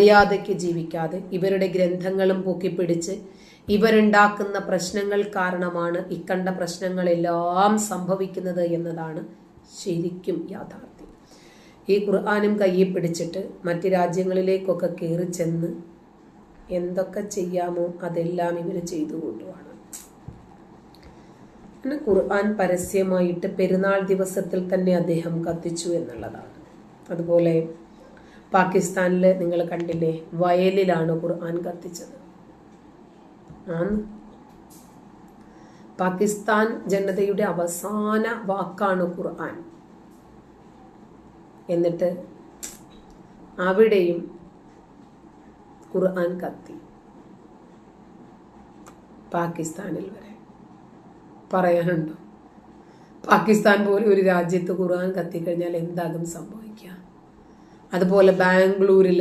മര്യാദയ്ക്ക് ജീവിക്കാതെ ഇവരുടെ ഗ്രന്ഥങ്ങളും പൊക്കിപ്പിടിച്ച് ഇവരുണ്ടാക്കുന്ന പ്രശ്നങ്ങൾ കാരണമാണ് ഇക്കണ്ട പ്രശ്നങ്ങളെല്ലാം സംഭവിക്കുന്നത് എന്നതാണ് ശരിക്കും യാഥാർത്ഥ്യം. ഈ ഖുർആാനും കയ്യിൽ പിടിച്ചിട്ട് മറ്റ് രാജ്യങ്ങളിലേക്കൊക്കെ കയറി ചെന്ന് എന്തൊക്കെ ചെയ്യാമോ അതെല്ലാം ഇവർ ചെയ്തു കൊണ്ടുവാണ്. പിന്നെ ഖുർആൻ പരസ്യമായിട്ട് പെരുന്നാൾ ദിവസത്തിൽ തന്നെ അദ്ദേഹം കത്തിച്ചു എന്നുള്ളതാണ്. അതുപോലെ പാകിസ്ഥാനിൽ നിങ്ങൾ കണ്ടില്ലേ? വയലിലാണ് ഖുർആൻ കത്തിച്ചത്. പാകിസ്ഥാൻ ജനതയുടെ അവസാന വാക്കാണ് ഖുർആൻ. എന്നിട്ട് അവിടെയും ഖുർആൻ കത്തി. പാകിസ്ഥാനിൽ വരെ. പറയാനുണ്ടോ? പാകിസ്ഥാൻ പോലെ ഒരു രാജ്യത്ത് ഖുർആൻ കത്തിക്കഴിഞ്ഞാൽ എന്താകും സംഭവിക്കുക? അതുപോലെ ബാംഗ്ലൂരിൽ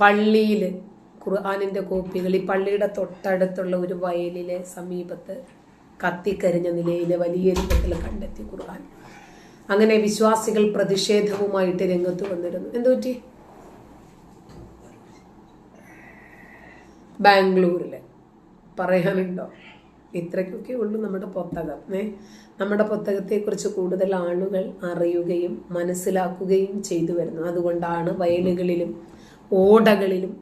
പള്ളിയിൽ ഖുർആാനിന്റെ കോപ്പികൾ ഈ പള്ളിയുടെ തൊട്ടടുത്തുള്ള ഒരു വയലിലെ സമീപത്ത് കത്തിക്കരിഞ്ഞ നിലയിലെ വലിയ രൂപത്തിൽ കണ്ടെത്തി ഖുർആൻ. അങ്ങനെ വിശ്വാസികൾ പ്രതിഷേധവുമായിട്ട് രംഗത്ത് വന്നിരുന്നു. എന്തുപറ്റി ബാംഗ്ലൂരിൽ പറയാനുണ്ടോ? ഇത്രയ്ക്കൊക്കെ ഉള്ളൂ നമ്മുടെ പുസ്തകം ഏ? നമ്മുടെ പുസ്തകത്തെക്കുറിച്ച് കൂടുതൽ ആളുകൾ അറിയുകയും മനസ്സിലാക്കുകയും ചെയ്തു വരുന്നു. അതുകൊണ്ടാണ് വയലുകളിലും ഓടകളിലും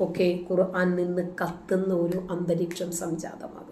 ഒക്കെ ഖുർആൻ നിന്ന് കത്തുന്ന ഒരു അന്തരീക്ഷം സംജാതമാകുന്നത്.